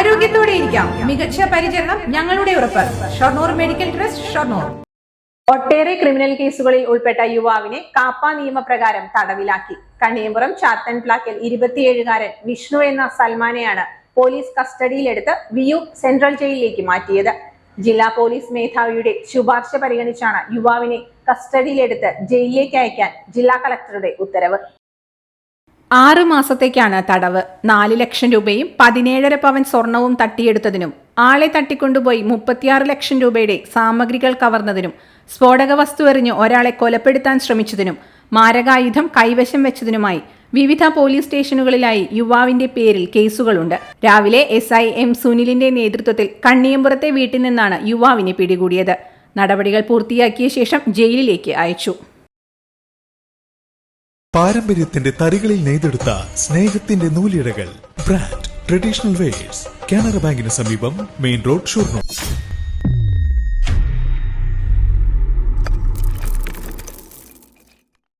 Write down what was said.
ആരോഗ്യത്തോടെ ഇരിക്കാം. മികച്ച പരിചരണം ഞങ്ങളുടെ ഉറപ്പ്. Shoranur medical trust Shoranur. ഒട്ടേറെ ക്രിമിനൽ കേസുകളിൽ ഉൾപ്പെട്ട യുവാവിനെ കാപ്പ നിയമപ്രകാരം തടവിലാക്കി. കണ്ണിയമ്പുറം ചാത്തൻ പ്ലാക്കിൽ ഇരുപത്തിയേഴുകാരൻ വിഷ്ണു എന്ന സൽമാനെയാണ് പോലീസ് കസ്റ്റഡിയിലെടുത്ത് വിയു സെൻട്രൽ ജയിലിലേക്ക് മാറ്റിയത്. ജില്ലാ പോലീസ് മേധാവിയുടെ ശുപാർശ പരിഗണിച്ചാണ് യുവാവിനെ കസ്റ്റഡിയിലെടുത്ത് ജയിലിലേക്ക് അയക്കാൻ ജില്ലാ കളക്ടറുടെ ഉത്തരവ്. ആറ് മാസത്തേക്കാണ് തടവ്. നാല് ലക്ഷം രൂപയും പതിനേഴര പവൻ സ്വർണവും തട്ടിയെടുത്തതിനും ആളെ തട്ടിക്കൊണ്ടുപോയി മുപ്പത്തിയാറ് ലക്ഷം രൂപയുടെ സാമഗ്രികൾ കവർന്നതിനും സ്ഫോടക വസ്തു എറിഞ്ഞ് ഒരാളെ കൊലപ്പെടുത്താൻ ശ്രമിച്ചതിനും മാരകായുധം കൈവശം വെച്ചതിനുമായി വിവിധ പോലീസ് സ്റ്റേഷനുകളിലായി യുവാവിന്റെ പേരിൽ കേസുകളുണ്ട്. രാവിലെ എസ് ഐ എം സുനിലിന്റെ നേതൃത്വത്തിൽ കണ്ണിയമ്പുറത്തെ വീട്ടിൽ നിന്നാണ് യുവാവിനെ പിടികൂടിയത്. നടപടികൾ പൂർത്തിയാക്കിയ ശേഷം ജയിലിലേക്ക് അയച്ചു. പാരമ്പര്യത്തിന്റെ തരികളിൽ നെയ്തെടുത്ത സ്നേഹത്തിന്റെ നൂലിഴകൾ ബ്രാൻഡ് ട്രഡീഷണൽ വെയേഴ്സ് കാനറ ബാങ്കിന് സമീപം മെയിൻ റോഡ് ഷൊർണൂർ.